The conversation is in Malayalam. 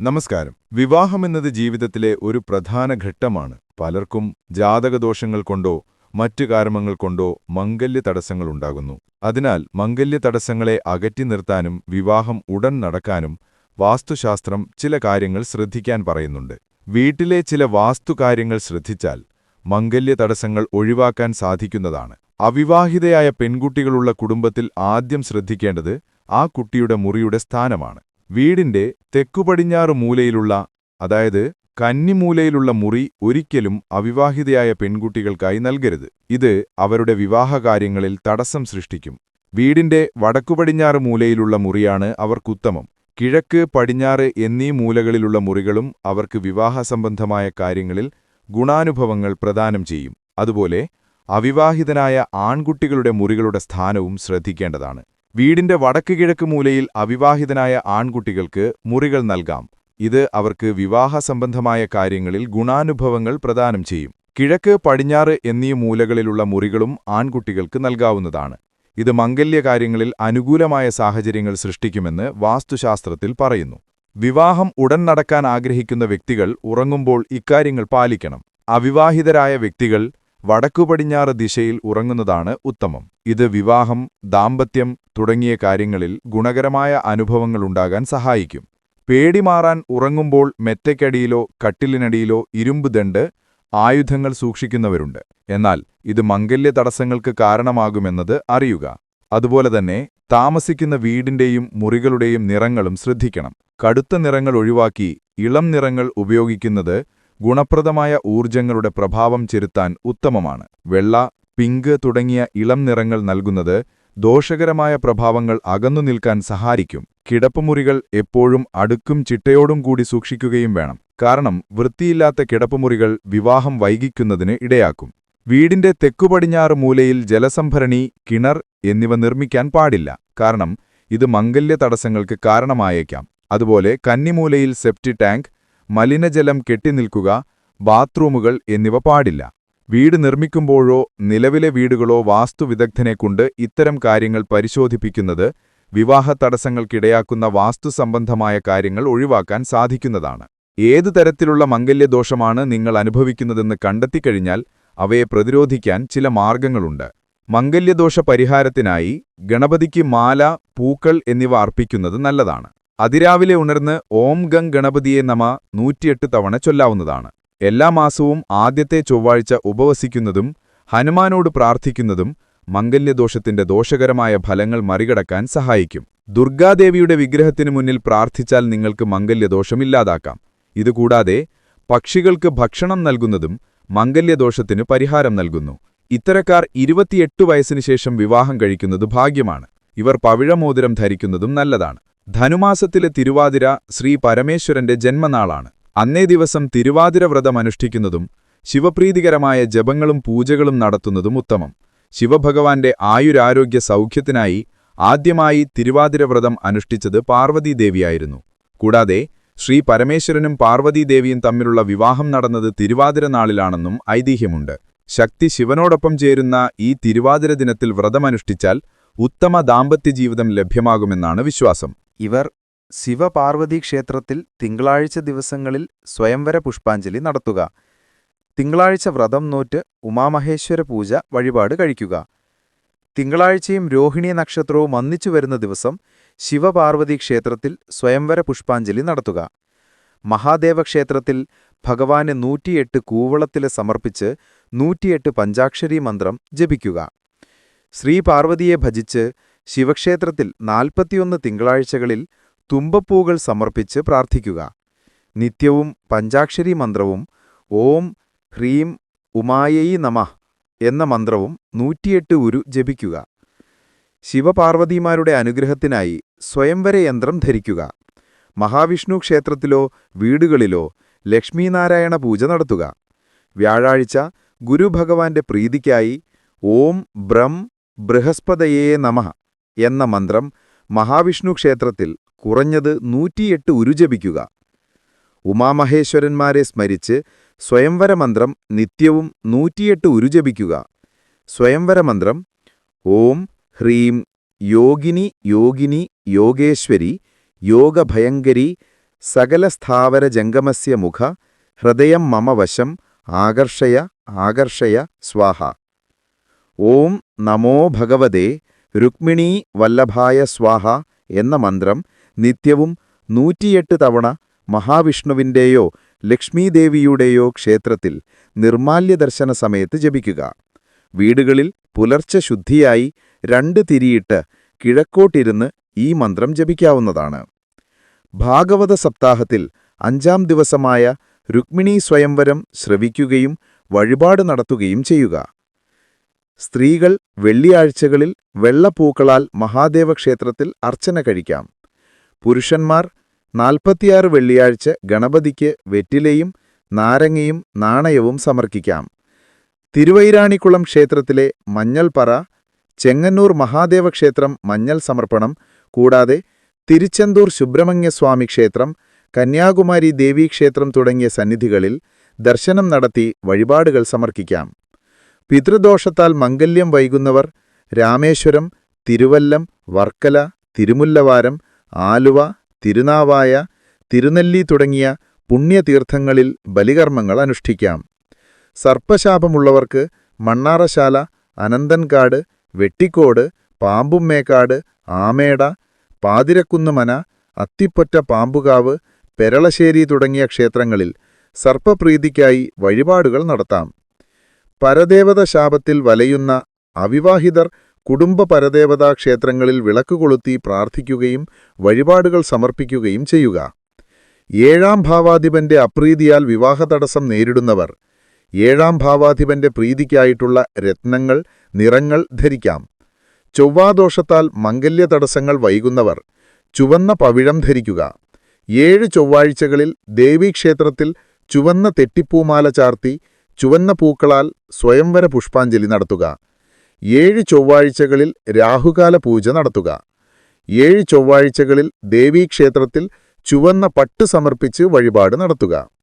നമസ്കാരം. വിവാഹമെന്നത് ജീവിതത്തിലെ ഒരു പ്രധാന ഘട്ടമാണ്. പലർക്കും ജാതകദോഷങ്ങൾ കൊണ്ടോ മറ്റു കാരണങ്ങൾ കൊണ്ടോ മംഗല്യ തടസ്സങ്ങളുണ്ടാകുന്നു അതിനാൽ മംഗല്യ തടസ്സങ്ങളെ അകറ്റി നിർത്താനും വിവാഹം ഉടൻ നടക്കാനും വാസ്തുശാസ്ത്രം ചില കാര്യങ്ങൾ ശ്രദ്ധിക്കാൻ പറയുന്നുണ്ട്. വീട്ടിലെ ചില വാസ്തുകാര്യങ്ങൾ ശ്രദ്ധിച്ചാൽ മംഗല്യ തടസ്സങ്ങൾ ഒഴിവാക്കാൻ സാധിക്കുന്നതാണ്. അവിവാഹിതയായ പെൺകുട്ടികളുള്ള കുടുംബത്തിൽ ആദ്യം ശ്രദ്ധിക്കേണ്ടത് ആ കുട്ടിയുടെ മുറിയുടെ സ്ഥാനമാണ്. വീടിന്റെ തെക്കുപടിഞ്ഞാറ് മൂലയിലുള്ള അതായത് കന്നിമൂലയിലുള്ള മുറി ഒരിക്കലും അവിവാഹിതയായ പെൺകുട്ടികൾക്കായി നൽകരുത്. ഇത് അവരുടെ വിവാഹകാര്യങ്ങളിൽ തടസ്സം സൃഷ്ടിക്കും. വീടിന്റെ വടക്കുപടിഞ്ഞാറ് മൂലയിലുള്ള മുറിയാണ് അവർക്കുത്തമം കിഴക്ക് പടിഞ്ഞാറ് എന്നീ മൂലകളിലുള്ള മുറികളും അവർക്ക് വിവാഹസംബന്ധമായ കാര്യങ്ങളിൽ ഗുണാനുഭവങ്ങൾ പ്രദാനം ചെയ്യും. അതുപോലെ അവിവാഹിതനായ ആൺകുട്ടികളുടെ മുറികളുടെ സ്ഥാനവും ശ്രദ്ധിക്കേണ്ടതാണ്. വീടിന്റെ വടക്ക് കിഴക്ക് മൂലയിൽ അവിവാഹിതനായ ആൺകുട്ടികൾക്ക് മുറികൾ നൽകാം. ഇത് അവർക്ക് വിവാഹസംബന്ധമായ കാര്യങ്ങളിൽ ഗുണാനുഭവങ്ങൾ പ്രദാനം ചെയ്യും. കിഴക്ക് പടിഞ്ഞാറ് എന്നീ മൂലകളിലുള്ള മുറികളും ആൺകുട്ടികൾക്ക് നൽകാവുന്നതാണ്. ഇത് മംഗല്യകാര്യങ്ങളിൽ അനുകൂലമായ സാഹചര്യങ്ങൾ സൃഷ്ടിക്കുമെന്ന് വാസ്തുശാസ്ത്രത്തിൽ പറയുന്നു. വിവാഹം ഉടൻ നടക്കാൻ ആഗ്രഹിക്കുന്ന വ്യക്തികൾ ഉറങ്ങുമ്പോൾ ഇക്കാര്യങ്ങൾ പാലിക്കണം. അവിവാഹിതരായ വ്യക്തികൾ വടക്കുപടിഞ്ഞാറ് ദിശയിൽ ഉറങ്ങുന്നതാണ് ഉത്തമം. ഇത് വിവാഹം ദാമ്പത്യം തുടങ്ങിയ കാര്യങ്ങളിൽ ഗുണകരമായ അനുഭവങ്ങളുണ്ടാകാൻ സഹായിക്കും. പേടി മാറാൻ ഉറങ്ങുമ്പോൾ മെത്തയ്ക്കടിയിലോ കട്ടിലിനടിയിലോ ഇരുമ്പ് ദണ്ട് ആയുധങ്ങൾ സൂക്ഷിക്കുന്നവരുണ്ട്. എന്നാൽ ഇത് മംഗല്യ തടസ്സങ്ങൾക്ക് കാരണമാകുമെന്നത് അറിയുക. അതുപോലെ തന്നെ താമസിക്കുന്ന വീടിന്റെയും മുറികളുടെയും നിറങ്ങളും ശ്രദ്ധിക്കണം. കടുത്ത നിറങ്ങൾ ഒഴിവാക്കി ഇളം നിറങ്ങൾ ഉപയോഗിക്കുന്നത് ഗുണപ്രദമായ ഊർജങ്ങളുടെ പ്രഭാവം ചെലുത്താൻ ഉത്തമമാണ്. വെള്ള പിങ്ക് തുടങ്ങിയ ഇളം നിറങ്ങൾ നൽകുന്നത് ദോഷകരമായ പ്രഭാവങ്ങൾ അകന്നു നിൽക്കാൻ സഹായിക്കും. കിടപ്പുമുറികൾ എപ്പോഴും അടുക്കും ചിട്ടയോടും കൂടി സൂക്ഷിക്കുകയും വേണം. കാരണം വൃത്തിയില്ലാത്ത കിടപ്പുമുറികൾ വിവാഹം വൈകിക്കുന്നതിന് ഇടയാക്കും. വീടിന്റെ തെക്കുപടിഞ്ഞാറ് മൂലയിൽ ജലസംഭരണി കിണർ എന്നിവ നിർമ്മിക്കാൻ പാടില്ല. കാരണം ഇത് മംഗല്യ തടസ്സങ്ങൾക്ക് കാരണമായേക്കാം. അതുപോലെ കന്നിമൂലയിൽ സെപ്റ്റി ടാങ്ക് മലിനജലം കെട്ടിനിൽക്കുക ബാത്റൂമുകൾ എന്നിവ പാടില്ല. വീട് നിർമ്മിക്കുമ്പോഴോ നിലവിലെ വീടുകളോ വാസ്തുവിദഗ്ധനെക്കൊണ്ട് ഇത്തരം കാര്യങ്ങൾ പരിശോധിപ്പിക്കുന്നത് വിവാഹ തടസ്സങ്ങൾക്കിടയാക്കുന്ന വാസ്തുസംബന്ധമായ കാര്യങ്ങൾ ഒഴിവാക്കാൻ സാധിക്കുന്നതാണ്. ഏതു തരത്തിലുള്ള മംഗല്യദോഷമാണ് നിങ്ങൾ അനുഭവിക്കുന്നതെന്ന് കണ്ടെത്തിക്കഴിഞ്ഞാൽ അവയെ പ്രതിരോധിക്കാൻ ചില മാർഗങ്ങളുണ്ട്. മംഗല്യദോഷ പരിഹാരത്തിനായി ഗണപതിക്ക് മാല പൂക്കൾ എന്നിവ അർപ്പിക്കുന്നത് നല്ലതാണ്. അതിരാവിലെ ഉണർന്ന് ഓം ഗംഗ് ഗണപതിയെ നമ നൂറ്റിയെട്ട് തവണ ചൊല്ലാവുന്നതാണ്. എല്ലാ മാസവും ആദ്യത്തെ ചൊവ്വാഴ്ച ഉപവസിക്കുന്നതും ഹനുമാനോട് പ്രാർത്ഥിക്കുന്നതും മംഗല്യദോഷത്തിന്റെ ദോഷകരമായ ഫലങ്ങൾ മറികടക്കാൻ സഹായിക്കും. ദുർഗാദേവിയുടെ വിഗ്രഹത്തിനു മുന്നിൽ പ്രാർത്ഥിച്ചാൽ നിങ്ങൾക്ക് മംഗല്യദോഷമില്ലാതാക്കാം. ഇതുകൂടാതെ പക്ഷികൾക്ക് ഭക്ഷണം നൽകുന്നതും മംഗല്യദോഷത്തിന് പരിഹാരം നൽകുന്നു. ഇത്തരക്കാർ ഇരുപത്തിയെട്ട് വയസ്സിനു ശേഷം വിവാഹം കഴിക്കുന്നത് ഭാഗ്യമാണ്. ഇവർ പവിഴമോതിരം ധരിക്കുന്നതും നല്ലതാണ്. ധനുമാസത്തിലെ തിരുവാതിര ശ്രീ പരമേശ്വരന്റെ ജന്മനാളാണ്. അന്നേ ദിവസം തിരുവാതിര വ്രതം അനുഷ്ഠിക്കുന്നതും ശിവപ്രീതികരമായ ജപങ്ങളും പൂജകളും നടത്തുന്നതും ഉത്തമം. ശിവഭഗവാന്റെ ആയുരാരോഗ്യ സൗഖ്യത്തിനായി ആദ്യമായി തിരുവാതിര വ്രതം അനുഷ്ഠിച്ചത് പാർവതീദേവിയായിരുന്നു. കൂടാതെ ശ്രീ പരമേശ്വരനും പാർവതീദേവിയും തമ്മിലുള്ള വിവാഹം നടന്നത് തിരുവാതിര നാളിലാണെന്നും ഐതിഹ്യമുണ്ട്. ശക്തി ശിവനോടൊപ്പം ചേരുന്ന ഈ തിരുവാതിര ദിനത്തിൽ വ്രതമനുഷ്ഠിച്ചാൽ ഉത്തമ ദാമ്പത്യ ജീവിതം ലഭ്യമാകുമെന്നാണ് വിശ്വാസം. ഇവർ ശിവപാർവതി ക്ഷേത്രത്തിൽ തിങ്കളാഴ്ച ദിവസങ്ങളിൽ സ്വയംവര പുഷ്പാഞ്ജലി നടത്തുക. തിങ്കളാഴ്ച വ്രതം നോറ്റ് ഉമാമഹേശ്വര പൂജ വഴിപാട് കഴിക്കുക. തിങ്കളാഴ്ചയും രോഹിണി നക്ഷത്രവും ഒന്നിച്ചു വരുന്ന ദിവസം ശിവപാർവതി ക്ഷേത്രത്തിൽ സ്വയംവര പുഷ്പാഞ്ജലി നടത്തുക. മഹാദേവ ക്ഷേത്രത്തിൽ ഭഗവാന് നൂറ്റിയെട്ട് കൂവളത്തിൽ സമർപ്പിച്ച് നൂറ്റിയെട്ട് പഞ്ചാക്ഷരി മന്ത്രം ജപിക്കുക. ശ്രീപാർവതിയെ ഭജിച്ച് ശിവക്ഷേത്രത്തിൽ നാൽപ്പത്തിയൊന്ന് തിങ്കളാഴ്ചകളിൽ തുമ്പപ്പൂകൾ സമർപ്പിച്ച് പ്രാർത്ഥിക്കുക. നിത്യവും പഞ്ചാക്ഷരി മന്ത്രവും ഓം ഹ്രീം ഉമായേയി നമ എന്ന മന്ത്രവും നൂറ്റിയെട്ട് ഉരു ജപിക്കുക. ശിവപാർവതിമാരുടെ അനുഗ്രഹത്തിനായി സ്വയംവര യന്ത്രം ധരിക്കുക. മഹാവിഷ്ണു ക്ഷേത്രത്തിലോ വീടുകളിലോ ലക്ഷ്മീനാരായണ പൂജ നടത്തുക. വ്യാഴാഴ്ച ഗുരുഭഗവാന്റെ പ്രീതിക്കായി ഓം ബ്രം ബൃഹസ്പതയേ നമ എന്ന മന്ത്രം മഹാവിഷ്ണു ക്ഷേത്രത്തിൽ കുറഞ്ഞത് നൂറ്റിയെട്ട് ഉരുജപിക്കുക. ഉമാമഹേശ്വരന്മാരെ സ്മരിച്ച് സ്വയംവരമന്ത്രം നിത്യവും നൂറ്റിയെട്ട് ഉരുജപിക്കുക. സ്വയംവരമന്ത്രം ഓം ഹ്രീം യോഗിനി യോഗിനി യോഗേശ്വരി യോഗഭയങ്കരി സകലസ്ഥാവര ജംഗമസ്യ മുഖ ഹൃദയം മമ വശം ആകർഷയ ആകർഷയ സ്വാഹ. ഓം നമോ ഭഗവതേ രുക്മിണീ വല്ലഭായ സ്വാഹ എന്ന മന്ത്രം നിത്യവും നൂറ്റിയെട്ട് തവണ മഹാവിഷ്ണുവിന്റെയോ ലക്ഷ്മീദേവിയുടെയോ ക്ഷേത്രത്തിൽ നിർമാല്യദർശന സമയത്ത് ജപിക്കുക. വീടുകളിൽ പുലർച്ചെ ശുദ്ധിയായി രണ്ട് തിരിയിട്ട് കിഴക്കോട്ടിരുന്ന് ഈ മന്ത്രം ജപിക്കാവുന്നതാണ്. ഭാഗവത സപ്താഹത്തിൽ അഞ്ചാം ദിവസമായ രുക്മിണി സ്വയംവരം ശ്രവിക്കുകയും വഴിപാട് നടത്തുകയും ചെയ്യുക. സ്ത്രീകൾ വെള്ളിയാഴ്ചകളിൽ വെള്ളപ്പൂക്കളാൽ മഹാദേവ ക്ഷേത്രത്തിൽ അർച്ചന കഴിക്കാം. പുരുഷന്മാർ നാൽപ്പത്തിയാറ് വെള്ളിയാഴ്ച ഗണപതിക്ക് വെറ്റിലയും നാരങ്ങയും നാണയവും സമർപ്പിക്കാം. തിരുവൈരാണിക്കുളം ക്ഷേത്രത്തിലെ മഞ്ഞൾപ്പറ ചെങ്ങന്നൂർ മഹാദേവ ക്ഷേത്രം മഞ്ഞൾ സമർപ്പണം കൂടാതെ തിരുച്ചെന്തൂർ സുബ്രഹ്മണ്യസ്വാമി ക്ഷേത്രം കന്യാകുമാരി ദേവീക്ഷേത്രം തുടങ്ങിയ സന്നിധികളിൽ ദർശനം നടത്തി വഴിപാടുകൾ സമർപ്പിക്കാം. പിതൃദോഷത്താൽ മംഗല്യം വൈകുന്നവർ രാമേശ്വരം തിരുവല്ലം വർക്കല തിരുമുല്ലവാരം ആലുവ തിരുനാവായ തിരുനെല്ലി തുടങ്ങിയ പുണ്യതീർത്ഥങ്ങളിൽ ബലികർമ്മങ്ങൾ അനുഷ്ഠിക്കാം. സർപ്പശാപമുള്ളവർക്ക് മണ്ണാറശാല അനന്തൻകാട് വെട്ടിക്കോട് പാമ്പുമ്മേക്കാട് ആമേട പാതിരക്കുന്നുമന അത്തിപ്പൊറ്റ പാമ്പുകാവ് പെരളശ്ശേരി തുടങ്ങിയ ക്ഷേത്രങ്ങളിൽ സർപ്പപ്രീതിക്കായി വഴിപാടുകൾ നടത്താം. പരദേവത ശാപത്തിൽ വലയുന്ന അവിവാഹിതർ കുടുംബ പരദേവതാ ക്ഷേത്രങ്ങളിൽ വിളക്ക് കൊളുത്തി പ്രാർത്ഥിക്കുകയും വഴിപാടുകൾ സമർപ്പിക്കുകയും ചെയ്യുക. ഏഴാം ഭാവാധിപന്റെ അപ്രീതിയാൽ വിവാഹതടസ്സം നേരിടുന്നവർ ഏഴാം ഭാവാധിപന്റെ പ്രീതിക്കായിട്ടുള്ള രത്നങ്ങൾ നിറങ്ങൾ ധരിക്കാം. ചൊവ്വാദോഷത്താൽ മംഗല്യ തടസ്സങ്ങൾ വൈകുന്നവർ ചുവന്ന പവിഴം ധരിക്കുക. ഏഴ് ചൊവ്വാഴ്ചകളിൽ ദേവീക്ഷേത്രത്തിൽ ചുവന്ന തെറ്റിപ്പൂമാല ചാർത്തി ചുവന്ന പൂക്കളാൽ സ്വയംവര പുഷ്പാഞ്ജലി നടത്തുക. ഏഴ് ചൊവ്വാഴ്ചകളിൽ രാഹുകാല പൂജ നടത്തുക. ഏഴ് ചൊവ്വാഴ്ചകളിൽ ദേവീക്ഷേത്രത്തിൽ ചുവന്ന പട്ട് സമർപ്പിച്ച് വഴിപാട് നടത്തുക.